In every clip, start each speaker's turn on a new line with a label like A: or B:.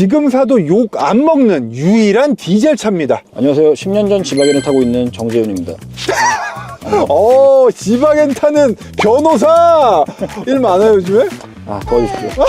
A: 지금 사도 욕 안 먹는 유일한 디젤 차입니다.
B: 안녕하세요. 10년 전 지바겐을 타고 있는 정재훈입니다.
A: 어, 지바겐 타는 변호사! 일 많아요, 요즘에?
B: 아, 도와주십시오.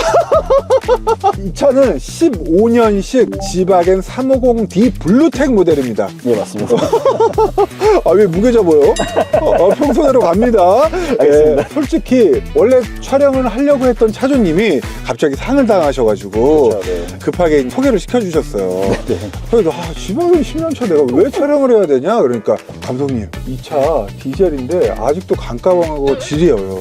A: 이 차는 15년식 지바겐 350D 블루텍 모델입니다.
B: 예, 맞습니다.
A: 아, 왜 무게져 보여? 어, 평소대로 갑니다.
B: 알겠습니다.
A: 예, 솔직히, 원래 촬영을 하려고 했던 차주님이 갑자기 상을 당하셔가지고
B: 그렇죠, 네.
A: 급하게 소개를 시켜주셨어요.
B: 네.
A: 그래서, 아, 지바겐 10년 차 내가 왜 촬영을 해야 되냐? 그러니까, 감독님, 이 차 디젤인데 아직도 강가방하고 지리여요.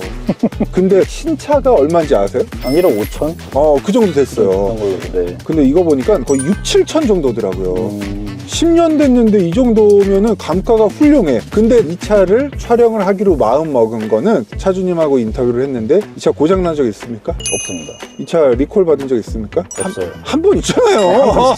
A: 근데 신차가 얼마인지 아세요?
B: 한 1억 5천?
A: 어, 그 정도
B: 그런
A: 됐어요.
B: 걸로, 네.
A: 근데 이거 보니까 거의 6, 7천 정도더라고요.
B: 음,
A: 10년 됐는데 이 정도면은 감가가 훌륭해. 근데 이 차를 촬영을 하기로 마음 먹은 거는 차주님하고 인터뷰를 했는데 이 차 고장 난 적 있습니까?
B: 없습니다.
A: 이 차 리콜 받은 적 있습니까?
B: 없어요.
A: 한 번 있잖아요.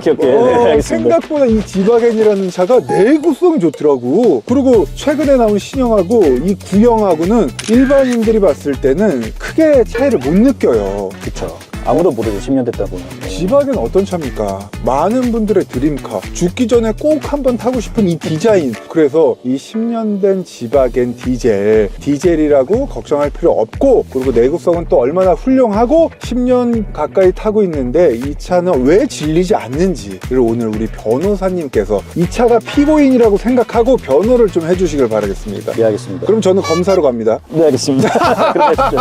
B: 기억해.
A: 어,
B: 네, 알겠습니다.
A: 생각보다 이 지바겐이라는 차가 내구성이 좋더라고. 그리고 최근에 나온 신형하고 이 구형하고는 일반인들이 봤을 때는 크게 차이를 못 느껴요.
B: 그쵸. 아무도 모르죠. 10년 됐다 보면. 네.
A: 지바겐 어떤 차입니까? 많은 분들의 드림카. 죽기 전에 꼭 한번 타고 싶은 이 디자인. 그래서 이 10년 된 지바겐 디젤. 디젤이라고 걱정할 필요 없고, 그리고 내구성은 또 얼마나 훌륭하고, 10년 가까이 타고 있는데, 이 차는 왜 질리지 않는지를 오늘 우리 변호사님께서 이 차가 피고인이라고 생각하고 변호를 좀 해주시길 바라겠습니다.
B: 예, 알겠습니다.
A: 그럼 저는 검사로 갑니다.
B: 네, 알겠습니다. 그렇게 하십시오.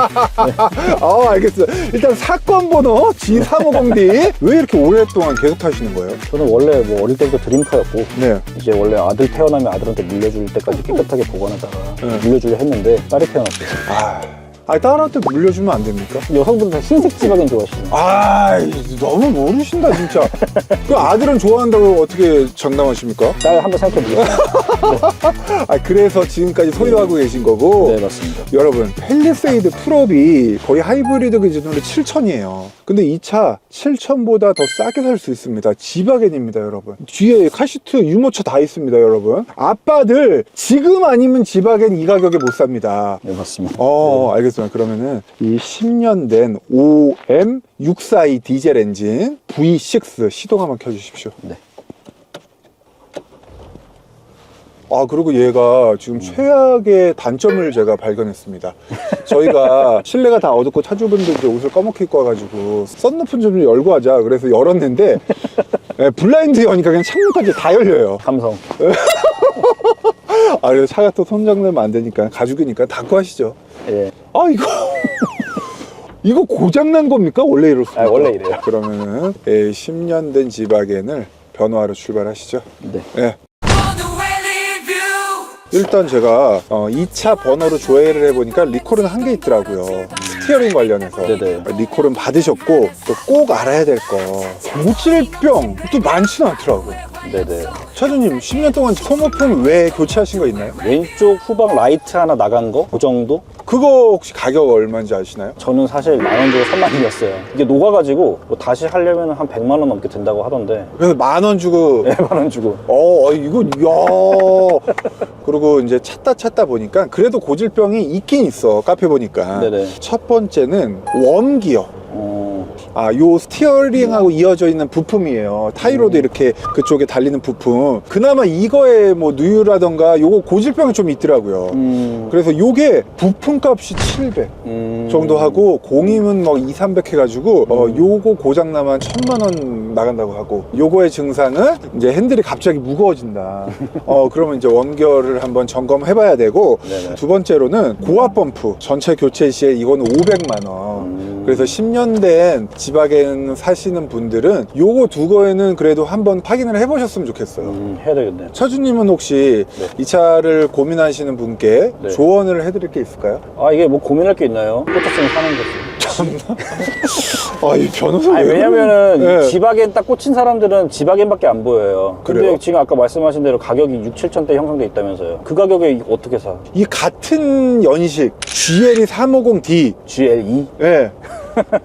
A: 아, 알겠어요. 일단 사건 번호 G350D. 왜 이렇게 오랫동안 계속 타시는 거예요?
B: 저는 원래 뭐 어릴 때부터 드림카였고,
A: 네.
B: 이제 원래 아들 태어나면 아들한테 물려줄 때까지 깨끗하게 보관하다가
A: 네.
B: 물려주려 했는데 딸이 태어났어요.
A: 아, 아니, 딸한테 물려주면 안 됩니까?
B: 여성분들 다 흰색 지바겐 좋아하시는
A: 아, 너무 모르신다, 진짜. 그 아들은 좋아한다고 어떻게 장담하십니까?
B: 딸 한번 생각해 보겠습니다.
A: 아, 그래서 지금까지 소유하고 계신 거고.
B: 네, 맞습니다.
A: 여러분, 펠리세이드 풀업이 거의 하이브리드 기준으로 7천이에요. 근데 이 차 7천보다 더 싸게 살 수 있습니다. 지바겐입니다, 여러분. 뒤에 카시트, 유모차 다 있습니다, 여러분. 아빠들 지금 아니면 지바겐 이 가격에 못 삽니다.
B: 네, 맞습니다.
A: 어, 알겠습니다. 그러면은 이 10년 된 OM642 디젤 엔진 V6 시동 한번 켜주십시오.
B: 네.
A: 아, 그리고 얘가 지금 최악의 단점을 제가 발견했습니다. 저희가 실내가 다 어둡고 차주분들 이제 옷을 까맣게 입고 와가지고 썬루프 좀 열고 하자. 그래서 열었는데 예, 블라인드 여니까 그냥 창문까지 다 열려요.
B: 감성.
A: 아, 그래서 차가 또 손장내면 안 되니까 가죽이니까 닫고 하시죠.
B: 예.
A: 아 이거 이거 고장 난 겁니까? 원래 이렇습니까?
B: 아, 원래 이래요.
A: 그러면은 예, 10년 된 지바겐을 변호하러 출발하시죠.
B: 네.
A: 예. 일단 제가 어, 2차 번호로 조회를 해보니까 리콜은 한 개 있더라고요. 스티어링 관련해서
B: 네네.
A: 리콜은 받으셨고 또 꼭 알아야 될거 고질병 또 많지는 않더라고요.
B: 네네.
A: 차주님 10년 동안 소모품 왜 교체하신 거 있나요?
B: 왼쪽 후방 라이트 하나 나간 거? 그 정도?
A: 그거 혹시 가격 얼마인지 아시나요?
B: 저는 사실 만 원 주고 3만 원이었어요. 이게 녹아가지고 뭐 다시 하려면 한 100만 원 넘게 든다고 하던데.
A: 그래서 만 원 주고
B: 네, 만원 주고.
A: 어, 이거, 야 그리고 이제 찾다 찾다 보니까 그래도 고질병이 있긴 있어, 카페 보니까.
B: 네네.
A: 첫 번째는 웜 기어.
B: 어,
A: 아, 요 스티어링하고 이어져 있는 부품이에요. 타이로도 이렇게 그쪽에 달리는 부품. 그나마 이거에 뭐 누유라던가 요거 고질병이 좀 있더라고요.
B: 음,
A: 그래서 요게 부품 값이 700
B: 음.
A: 정도 하고 공임은 뭐 2, 300 해가지고 어, 요거 고장 나면 천만 원 나간다고 하고 요거의 증상은 이제 핸들이 갑자기 무거워진다. 어 그러면 이제 원결을 한번 점검해 봐야 되고
B: 네네.
A: 두 번째로는 고압 펌프 전체 교체 시에 이거는 500만 원.
B: 음.
A: 그래서 10년 된 지바겐 사시는 분들은 요거 두 거에는 그래도 한번 확인을 해보셨으면 좋겠어요.
B: 음, 해야 되겠네요.
A: 차주님은 혹시
B: 네.
A: 이 차를 고민하시는 분께
B: 네.
A: 조언을 해드릴 게 있을까요?
B: 아, 이게 뭐 고민할 게 있나요? 꽂혔으면 사는 거지.
A: 아, 이 변호사
B: 아니,
A: 왜
B: 왜냐면은
A: 그러는- 네.
B: 지바겐 딱 꽂힌 사람들은 지바겐밖에 안 보여요. 근데
A: 그래요?
B: 지금 아까 말씀하신 대로 가격이 6, 7천대 형성돼 있다면서요. 그 가격에 이거 어떻게 사?
A: 이 같은 연식 GLE 350D
B: GLE?
A: 예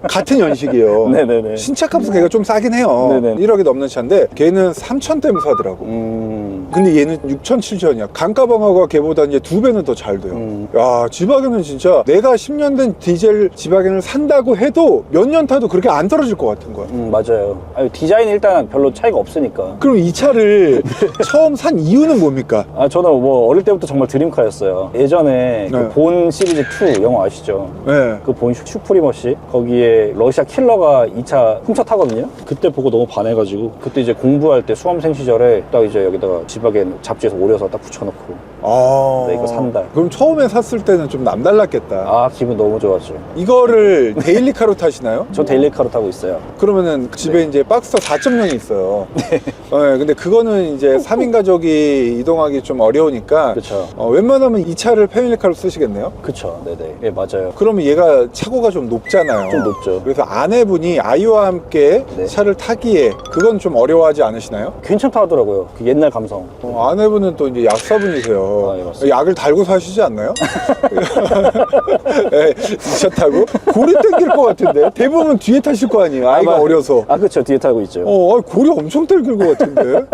A: 같은 연식이에요.
B: 네네네.
A: 신차 값은 걔가 좀 싸긴 해요.
B: 네네.
A: 1억이 넘는 차인데 걔는 3천대면 사더라고.
B: 음,
A: 근데 얘는 6천, 7천이야. 강가방어가 걔보다 이제 두 배는 더 잘 돼요.
B: 음.
A: 야, 지바겐은 진짜 내가 10년 된 디젤 지바겐을 산다고 해도 몇 년 타도 그렇게 안 떨어질 것 같은 거야.
B: 음, 맞아요. 아니, 디자인이 일단 별로 차이가 없으니까.
A: 그럼 이 차를 처음 산 이유는 뭡니까?
B: 아, 저는 뭐 어릴 때부터 정말 드림카였어요. 예전에
A: 네.
B: 그 본 시리즈 2 영화 아시죠?
A: 네.
B: 그 본 슈프리머시 거 기에 러시아 킬러가 2차 훔쳐 타거든요. 그때 보고 너무 반해가지고 그때 이제 공부할 때 수험생 시절에 딱 이제 여기다가 지박엔 잡지에서 오려서 딱 붙여놓고
A: 아.
B: 네, 이거 산다.
A: 그럼 처음에 샀을 때는 좀 남달랐겠다.
B: 아 기분 너무 좋았죠.
A: 이거를 데일리카로 타시나요?
B: 저 데일리카로 타고 있어요.
A: 그러면은 집에
B: 네.
A: 이제 박스터 4.0이 있어요. 네. 근데 그거는 이제 3인 가족이 이동하기 좀 어려우니까
B: 그쵸.
A: 어, 웬만하면 이 차를 패밀리카로 쓰시겠네요?
B: 그쵸. 네네. 예 맞아요.
A: 그러면 얘가 차고가 좀 높잖아요.
B: 좀 높죠.
A: 그래서 아내분이 아이와 함께
B: 네.
A: 차를 타기에 그건 좀 어려워하지 않으시나요?
B: 괜찮다 하더라고요. 그 옛날 감성.
A: 어, 아내분은 또 이제 약사분이세요.
B: 아, 예, 맞습니다.
A: 약을 달고 사시지 않나요? 예, 이차 타고 골이 땡길 것 같은데 대부분 뒤에 타실 거 아니에요. 아이가
B: 맞-
A: 어려서.
B: 아 그쵸. 뒤에 타고 있죠.
A: 어, 아, 골이 엄청 땡길 것 같은데.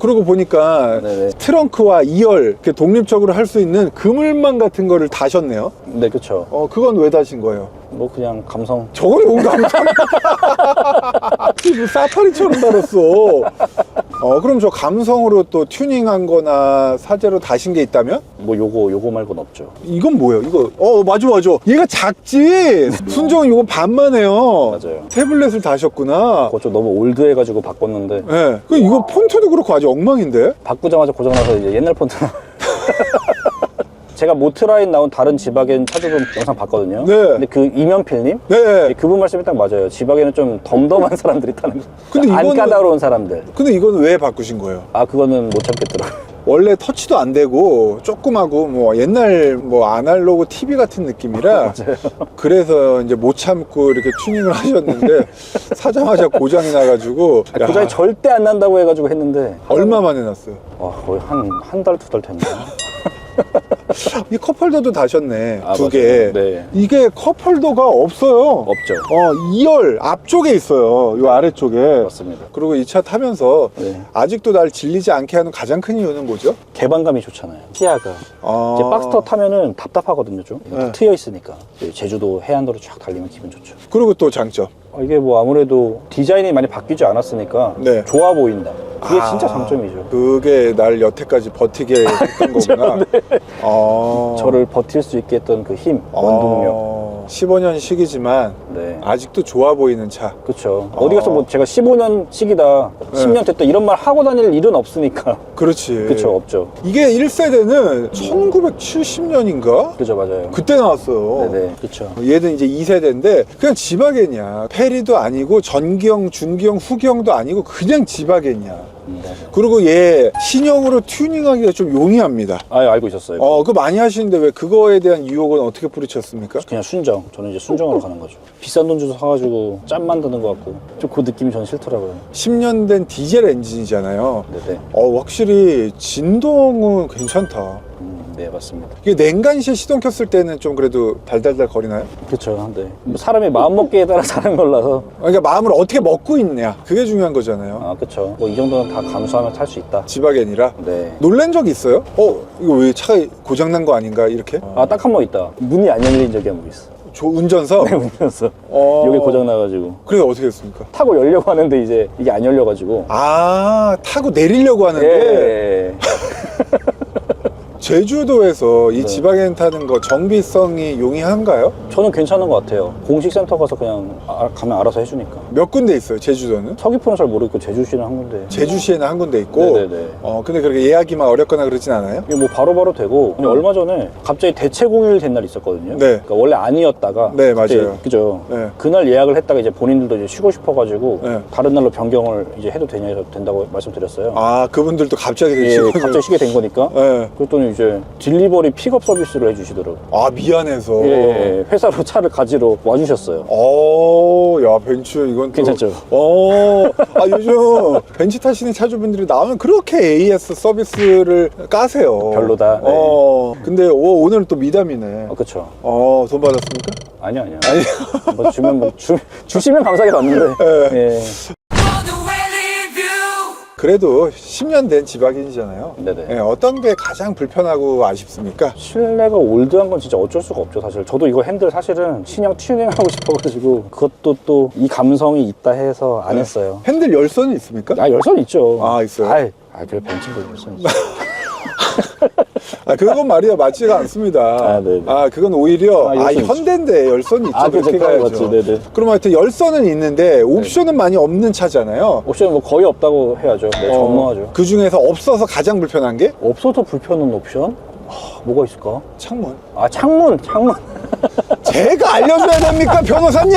A: 그러고 보니까
B: 네네.
A: 트렁크와 2열 이렇게 독립적으로 할 수 있는 그물망 같은 거를 다셨네요.
B: 네 그쵸.
A: 어, 그건 왜 다신 거예요?
B: 뭐 그냥 감성.
A: 저걸 뭔가. 뭐 사파리처럼 달았어. 어, 그럼 저 감성으로 또 튜닝한 거나 사제로 다신 게 있다면?
B: 뭐 요거 요거 말고는 없죠.
A: 이건 뭐예요? 이거, 어, 맞아, 맞아. 얘가 작지? 순정은 이거 반만 해요.
B: 맞아요.
A: 태블릿을 다셨구나.
B: 그거 좀 너무 올드해가지고 바꿨는데
A: 예. 네. 그 이거 폰트도 그렇고 아주 엉망인데?
B: 바꾸자마자 고장나서 이제 옛날 폰트 제가 모트라인 나온 다른 지박엔 차주분 영상 봤거든요.
A: 네.
B: 근데 그 이면필님?
A: 네.
B: 그분 말씀이 딱 맞아요. 지박에는 좀 덤덤한 사람들이 타는 거.
A: 근데
B: 안
A: 이거는-
B: 까다로운 사람들.
A: 근데 이건 왜 바꾸신 거예요?
B: 아 그거는 못 참겠더라고요.
A: 원래 터치도 안 되고 조그마고 뭐 옛날 뭐 아날로그 TV 같은 느낌이라 그래서 이제 못 참고 이렇게 튜닝을 하셨는데 사자마자 고장이 나가지고 야,
B: 고장이 절대 안 난다고 해가지고 했는데.
A: 얼마 만에 났어요?
B: 와, 거의 한 한 달 두 달 됐나
A: 이 컵홀더도 다셨네
B: 아,
A: 두 개.
B: 맞아요. 네.
A: 이게 컵홀더가 없어요.
B: 없죠
A: 어 2열 앞쪽에 있어요. 요 아래쪽에.
B: 맞습니다
A: 그리고 이 차 타면서
B: 네.
A: 아직도 날 질리지 않게 하는 가장 큰 이유는 뭐죠?
B: 개방감이 좋잖아요 시야가
A: 아...
B: 이제 박스터 타면은 답답하거든요 좀 이거
A: 네.
B: 탁 트여 있으니까 이제 제주도 해안도로 쫙 달리면 기분 좋죠
A: 그리고 또 장점.
B: 아, 이게 뭐 아무래도 디자인이 많이 바뀌지 않았으니까
A: 네.
B: 좋아 보인다. 그게
A: 아,
B: 진짜 장점이죠.
A: 그게 날 여태까지 버티게 했던 거구나. 아...
B: 저를 버틸 수 있게 했던 그 힘, 원동력.
A: 15년 시기지만
B: 네.
A: 아직도 좋아 보이는 차.
B: 그렇죠. 어 디 가서 뭐 제가 15년 시기다,
A: 네.
B: 10년 됐다 이런 말 하고 다닐 일은 없으니까.
A: 그렇지.
B: 그렇죠, 없죠.
A: 이게 1세대는 1970년인가?
B: 그죠, 맞아요.
A: 그때 나왔어요.
B: 네네, 그렇죠.
A: 얘는 이제 2세대인데 그냥 지바겐이야. 페리도 아니고 전기형, 중기형, 후기형도 아니고 그냥 지바겐이야. 그리고 얘 신형으로 튜닝하기가 좀 용이합니다.
B: 아, 알고 있었어요.
A: 어, 그거 많이 하시는데 왜 그거에 대한 유혹은 어떻게 뿌리쳤습니까?
B: 그냥 순정. 저는 이제 순정으로 가는 거죠. 비싼 돈 주서 사가지고 짠 만드는 것 같고 좀 그 느낌이 저는 싫더라고요.
A: 10년 된 디젤 엔진이잖아요.
B: 네네.
A: 어, 확실히 진동은 괜찮다.
B: 음, 네, 맞습니다.
A: 이게 냉간시에 시동 켰을 때는 좀 그래도 달달달 거리나요?
B: 그렇죠. 네. 뭐 사람이 마음 먹기에 따라 사는 걸라서
A: 그러니까 마음을 어떻게 먹고 있냐. 그게 중요한 거잖아요.
B: 아, 그쵸. 뭐이 정도는 다 감수하면 탈 수 있다.
A: 지바겐이라.
B: 네.
A: 놀란 적 있어요? 어, 이거 왜 차가 고장난 거 아닌가? 이렇게?
B: 아, 딱 한 번 있다. 문이 안 열린 적이 한 번 있어.
A: 조, 운전서?
B: 네, 운전서.
A: 어.
B: 여기 고장 나가지고.
A: 그래서 어떻게 했습니까?
B: 타고 열려고 하는데 이제 이게 안 열려가지고.
A: 아, 타고 내리려고 하는데.
B: 예.
A: 제주도에서 이
B: 네.
A: 지바겐 타는 거 정비성이 용이한가요?
B: 저는 괜찮은 것 같아요. 공식 센터 가서 그냥 아- 가면 알아서 해주니까.
A: 몇 군데 있어요, 제주도는?
B: 서귀포는 잘 모르겠고 제주시는 한 군데.
A: 제주시에는 한 군데 있고.
B: 네네네.
A: 어, 근데 그렇게 예약이 막 어렵거나 그러진 않아요?
B: 이게 뭐 바로바로 되고 근데 얼마 전에 갑자기 대체 공휴일 된 날이 있었거든요.
A: 네.
B: 그러니까 원래 아니었다가
A: 네, 맞아요.
B: 그죠.
A: 네.
B: 그날 예약을 했다가 이제 본인들도 이제 쉬고 싶어가지고
A: 네.
B: 다른 날로 변경을 이제 해도 되냐 해서 된다고 말씀드렸어요.
A: 아, 그분들도 갑자기
B: 예,
A: 되시고.
B: 갑자기 쉬게 된 거니까.
A: 네.
B: 그랬더니 이제 딜리버리 픽업 서비스를 해주시더라고요.
A: 아, 미안해서.
B: 예, 예, 회사로 차를 가지러 와주셨어요.
A: 어, 야, 벤츠, 이건 또.
B: 괜찮죠?
A: 어, 아, 요즘 벤츠 타시는 차주분들이 나오면 그렇게 AS 서비스를 까세요.
B: 별로다. 네.
A: 어, 근데 오, 오늘은 또 미담이네.
B: 아, 그쵸.
A: 어, 돈 받았습니까?
B: 아니요, 아니요. 뭐 주면 뭐, 주, 주시면 감사하게 받는데. 예.
A: 그래도 10년 된 지박인이잖아요.
B: 네네.
A: 예, 어떤 게 가장 불편하고 아쉽습니까?
B: 실내가 올드한 건 진짜 어쩔 수가 없죠 사실 저도 이거 핸들 사실은 신형 튜닝하고 싶어가지고 그것도 또 이 감성이 있다 해서 안
A: 네.
B: 했어요
A: 핸들 열선이 있습니까?
B: 아 열선 있죠
A: 아, 있어요?
B: 아이, 아 그래 벤츠도 열선 있어
A: 아, 그건 말이야 맞지가 않습니다.
B: 아, 네네.
A: 아, 그건 오히려
B: 아,
A: 아,
B: 열선.
A: 현대인데 열선이 있죠.
B: 아, 그죠.
A: 그렇게 가야죠.
B: 거죠. 네네.
A: 그럼 하여튼 열선은 있는데 옵션은 많이 없는 차잖아요.
B: 옵션은 뭐 거의 없다고 해야죠 네 전무하죠
A: 그 중에서 없어서 가장 불편한 게
B: 없어도 불편한 옵션? 하, 뭐가 있을까?
A: 창문.
B: 아 창문 창문
A: 제가 알려줘야 됩니까, 변호사님?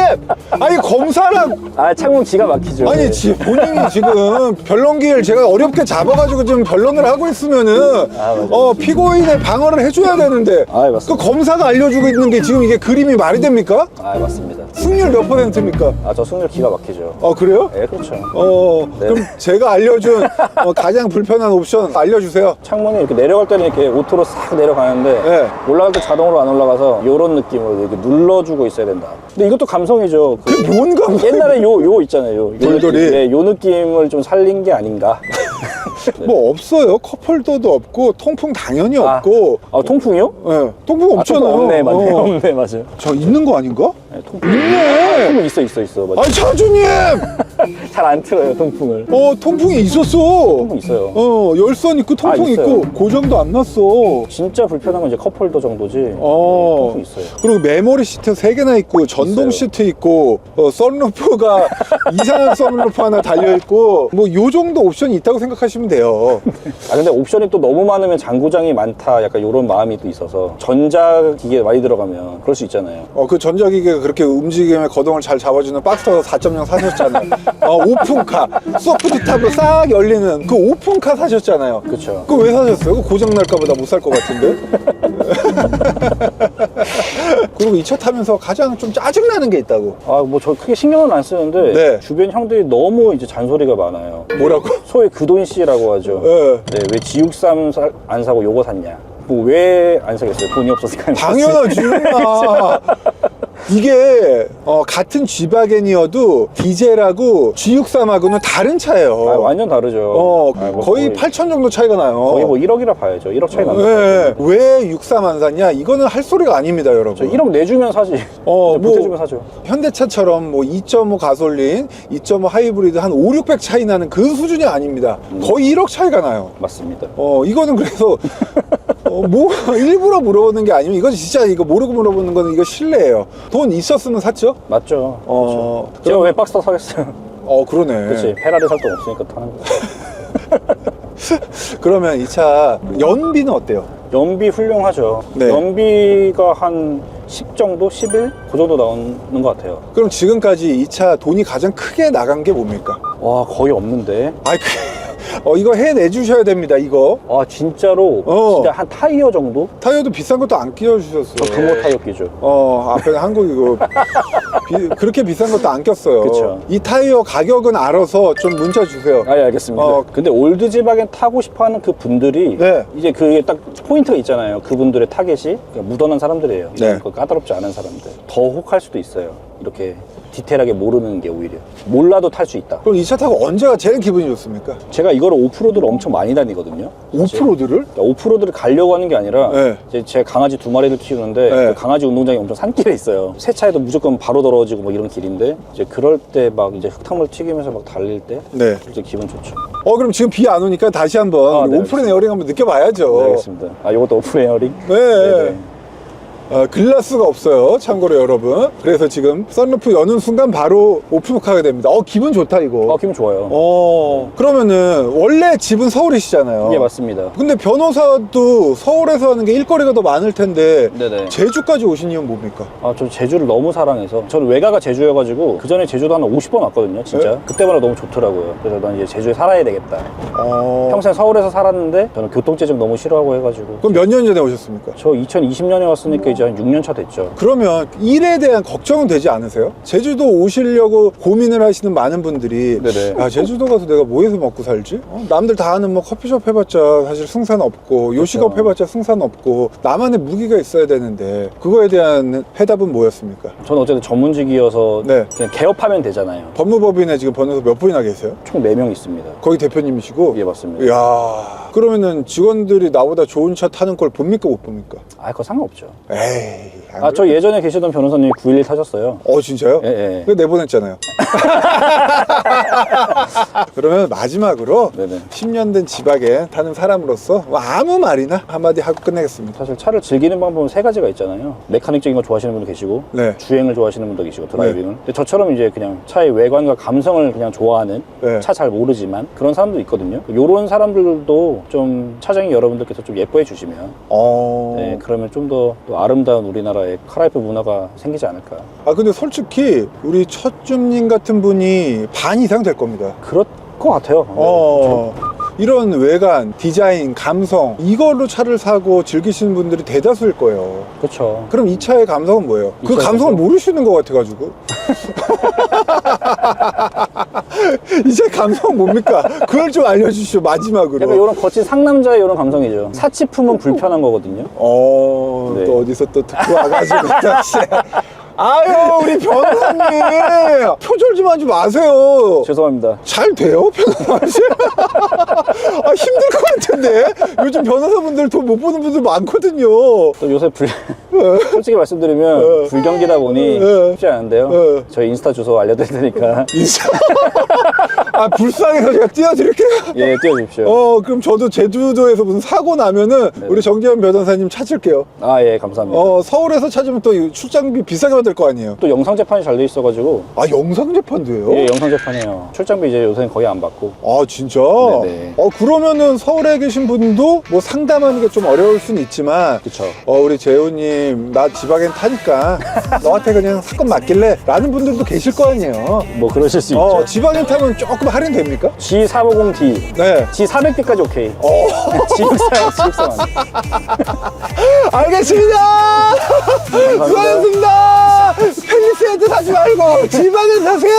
A: 아니, 검사랑.
B: 아 창문 기가 막히죠
A: 아니,
B: 네.
A: 지, 본인이 지금 변론기를 제가 어렵게 잡아가지고 지금 변론을 하고 있으면은,
B: 아, 맞아요.
A: 어, 피고인의 방어를 해줘야 되는데, 아그
B: 맞습니다
A: 검사가 알려주고 있는 게 지금 이게 그림이 말이 됩니까?
B: 아 맞습니다
A: 승률 몇 퍼센트입니까?
B: 아 저 승률 기가 막히죠
A: 어, 그래요?
B: 네 그렇죠
A: 어,
B: 네.
A: 그럼 제가 알려준 어, 가장 불편한 옵션 알려주세요.
B: 창문이 이렇게 내려갈 때는 이렇게 오토로 싹 내려가는데
A: 네.
B: 올라갈 때 자동으로 안 올라가서 이런 느낌으로 이렇게 눌러주고 있어야 된다. 근데 이것도 감성이죠. 그
A: 뭔가?
B: 옛날에 요 요 있잖아요. 요, 요
A: 돌돌이?
B: 느낌, 네, 요 느낌을 좀 살린 게 아닌가.
A: 뭐 없어요. 컵홀더도 없고 통풍 당연히
B: 아.
A: 없고.
B: 아 통풍이요?
A: 예, 통풍
B: 아,
A: 없잖아요.
B: 통풍 없네, 맞네,
A: 어.
B: 없네, 맞아요.
A: 저 있는 거 아닌가?
B: 네, 통풍.
A: 있네.
B: 통풍 있어, 있어, 있어. 맞아.
A: 아니 차주님,
B: 잘 안 틀어요, 통풍을.
A: 어 통풍이 있었어.
B: 통풍 있어요.
A: 어 열선 있고 통풍
B: 아, 있어요.
A: 있고 고정도 안 났어.
B: 진짜 불편한 건 이제 컵홀더 정도지.
A: 어.
B: 통풍 있어요.
A: 그리고 메모리 시트 세 개나 있고 전동
B: 있어요.
A: 시트 있고 어, 썬루프가 이상한 썬루프 하나 달려 있고 뭐 요 정도 옵션이 있다고 생각하시면 돼요.
B: 아 근데 옵션이 또 너무 많으면 장고장이 많다 약간 이런 마음이 또 있어서 전자기계 많이 들어가면 그럴 수 있잖아요
A: 어, 그 전자기계가 그렇게 움직임의 거동을 잘 잡아주는 박스터 4.0 사셨잖아요. 어, 오픈카. 소프트 탑으로 싹 열리는 그 오픈카 사셨잖아요.
B: 그쵸
A: 그거 왜 사셨어요? 그거 고장날까봐 나못살 것 같은데? 그리고 이 차 타면서 가장 좀 짜증나는 게 있다고.
B: 아 뭐 저 크게 신경은 안 쓰는데
A: 네.
B: 주변 형들이 너무 이제 잔소리가 많아요
A: 뭐라고?
B: 소위 그돈 씨라고 하죠
A: 예.
B: 네, 왜 지육삼 사- 안 사고 요거 샀냐 뭐 왜 안 사겠어요 돈이 없어서 안 샀지.
A: 당연하지. 임마. 이게 어, 같은 G바겐이어도 디젤하고 G63하고는 다른 차예요.
B: 아, 완전 다르죠
A: 어,
B: 아, 뭐
A: 거의 8천 정도 차이가 나요.
B: 거의 뭐 1억이라 봐야죠 1억 차이 난다
A: 네. 왜 63 안 샀냐? 이거는 할 소리가 아닙니다, 여러분.
B: 저 1억 내주면 사지
A: 어,
B: 못
A: 뭐-
B: 해주면 사죠
A: 현대차처럼 뭐 2.5 가솔린, 2.5 하이브리드 한 5, 600 차이 나는 그 수준이 아닙니다. 거의 1억 차이가 나요.
B: 맞습니다
A: 어, 이거는 그래서 어, 뭐 일부러 물어보는 게 아니면 이건 진짜 이거 모르고 물어보는 거는 이거 실례예요. 돈 있었으면 샀죠?
B: 맞죠
A: 어,
B: 제가 왜 박스터 사겠어요
A: 어, 그러네.
B: 그치 페라리 살 돈 없으니까 타는 거지
A: 그러면 이 차 연비는 어때요?
B: 연비 훌륭하죠.
A: 네.
B: 연비가 한 10 정도, 11? 그 정도 나오는 것 같아요.
A: 그럼 지금까지 이 차 돈이 가장 크게 나간 게 뭡니까?
B: 와, 거의 없는데.
A: 아이, 그, 어, 이거 해내 주셔야 됩니다, 이거.
B: 와, 진짜로.
A: 어.
B: 진짜 한 타이어 정도?
A: 타이어도 비싼 것도 안 끼워주셨어요.
B: 저 금호 타이어 끼죠.
A: 어, 앞에는 한국이고. 비- 그렇게 비싼 것도 안 꼈어요.
B: 그쵸.
A: 이 타이어 가격은 알아서 좀 문자 주세요.
B: 아, 예, 알겠습니다.
A: 어.
B: 근데 올드 지바겐 타고 싶어 하는 그 분들이
A: 네.
B: 이제 그게 딱 포인트가 있잖아요. 그분들의 타겟이 그러니까 묻어난 사람들이에요.
A: 네.
B: 그 까다롭지 않은 사람들. 더 혹할 수도 있어요. 이렇게 디테일하게 모르는 게 오히려. 몰라도 탈 수 있다.
A: 그럼 이 차 타고 언제가 제일 기분이 좋습니까?
B: 제가 이거를 오프로드를 엄청 많이 다니거든요.
A: 오프로드를?
B: 그러니까 오프로드를 가려고 하는 게 아니라
A: 네.
B: 이제 제 강아지 두 마리를 키우는데
A: 네.
B: 그 강아지 운동장이 엄청 산길에 있어요. 세차해도 무조건 바로 떨어지고 뭐 이런 길인데 이제 그럴 때 막 이제 흙탕물 튀기면서 막 달릴 때
A: 네.
B: 이제 기분 좋죠.
A: 어, 그럼 지금 비 안 오니까 다시 한번
B: 아, 네,
A: 오프닝 에어링 한번 느껴봐야죠.
B: 네, 알겠습니다. 아 이것도 오프 에어링?
A: 네.
B: 네 네.
A: 어, 글라스가 없어요. 참고로 여러분. 그래서 지금 썬루프 여는 순간 바로 오픈하게 됩니다. 어, 기분 좋다, 이거.
B: 아 기분 좋아요.
A: 어, 그러면은 원래 집은 서울이시잖아요.
B: 예 맞습니다.
A: 근데 변호사도 서울에서 하는 게 일거리가 더 많을 텐데
B: 네네.
A: 제주까지 오신 이유는 뭡니까?
B: 아 저 제주를 너무 사랑해서 저는 외가가 제주여가지고 그 전에 제주도 한 50번 왔거든요 진짜
A: 네?
B: 그때마다 너무 좋더라고요 그래서 난 이제 제주에 살아야 되겠다
A: 어...
B: 평생 서울에서 살았는데 저는 교통체증 너무 싫어하고 해가지고
A: 그럼 몇 년 전에 오셨습니까?
B: 저 2020년에 왔으니까 이제 이제 한 6년 차 됐죠.
A: 그러면 일에 대한 걱정은 되지 않으세요? 제주도 오시려고 고민을 하시는 많은 분들이
B: 네네.
A: 야 제주도 가서 내가 뭐해서 먹고 살지? 어? 남들 다 아는 뭐 커피숍 해봤자 사실 승산 없고 요식업
B: 그렇죠.
A: 해봤자 승산 없고 나만의 무기가 있어야 되는데 그거에 대한 해답은 뭐였습니까?
B: 저는 어쨌든 전문직이어서
A: 네.
B: 그냥 개업하면 되잖아요.
A: 법무법인에 지금 변호사 몇 분이나 계세요?
B: 총 4명 있습니다.
A: 거기 대표님이시고
B: 예, 맞습니다.
A: 이야 그러면은 직원들이 나보다 좋은 차 타는 걸 봅니까 못 봅니까?
B: 아, 그거 상관없죠.
A: 에이 안
B: 아, 저 예전에 계시던 변호사님이 911 타셨어요.
A: 어 진짜요?
B: 예, 예.
A: 그거 내보냈잖아요. 그러면 마지막으로
B: 네네.
A: 10년 된 지박에 타는 사람으로서 뭐 아무 말이나 한마디 하고 끝내겠습니다.
B: 사실 차를 즐기는 방법은 세 가지가 있잖아요. 메카닉적인 거 좋아하시는 분도 계시고,
A: 네.
B: 주행을 좋아하시는 분도 계시고, 드라이빙을. 근데 저처럼 이제 그냥 차의 외관과 감성을 그냥 좋아하는,
A: 네.
B: 차 잘 모르지만 그런 사람도 있거든요. 요런 사람들도 좀 차장이 여러분들께서 좀 예뻐해 주시면,
A: 어.
B: 네, 그러면 좀 더 아름다운 우리나라 의 카라이프 문화가 생기지 않을까.
A: 아 근데 솔직히 우리 첫줌님 같은 분이 반 이상 될 겁니다.
B: 그럴 것 같아요.
A: 어. 이런 외관, 디자인, 감성 이걸로 차를 사고 즐기시는 분들이 대다수일 거예요.
B: 그렇죠.
A: 그럼 이 차의 감성은 뭐예요? 이그
B: 차의
A: 감성을
B: 감성?
A: 모르시는 것 같아가지고. 이 차의 감성 뭡니까? 그걸 좀 알려주시죠, 마지막으로.
B: 약간 이런 거친 상남자의 이런 감성이죠. 사치품은 불편한 거거든요.
A: 어,
B: 네.
A: 또 어디서 또 듣고 와가지고, 다시. 아유, 우리 변호사님! 표절 좀 하지 마세요.
B: 죄송합니다.
A: 잘 돼요, 변호사님? 아, 힘들 것 같은데? 요즘 변호사분들 돈 못 버는 분들 많거든요.
B: 또 요새 불 솔직히 말씀드리면
A: 어.
B: 불경기다 보니
A: 어.
B: 쉽지 않은데요.
A: 어.
B: 저희 인스타 주소 알려드릴 테니까
A: 인사. 아, 불쌍해서 제가 띄워드릴게요.
B: 예 띄워주십시오.
A: 어, 그럼 저도 제주도에서 무슨 사고 나면은
B: 네.
A: 우리 정기현 변호사님 찾을게요.
B: 아 예 감사합니다.
A: 어, 서울에서 찾으면 또 출장비 비싸게 받을 거 아니에요.
B: 또 영상 재판이 잘 돼 있어가지고
A: 아, 영상 재판도예요?
B: 예 영상 재판이에요. 출장비 이제 요새는 거의 안 받고
A: 아, 진짜?
B: 네네.
A: 어, 그러면은 서울에 계신 분도 뭐 상담하는 게 좀 어려울 수는 있지만
B: 그쵸.
A: 어, 우리 재훈님, 나 지방엔 타니까 너한테 그냥 사건 맡길래? 라는 분들도 계실 거 아니에요.
B: 뭐 그러실 수
A: 어,
B: 있죠.
A: 지방엔 타면 조금 할인됩니까?
B: G450D,
A: 네.
B: G400D까지 오케이.
A: 어,
B: G64, G64 안 돼.
A: 알겠습니다! 수고하셨습니다! 펠리세이드 사지 말고 지방에 사세요!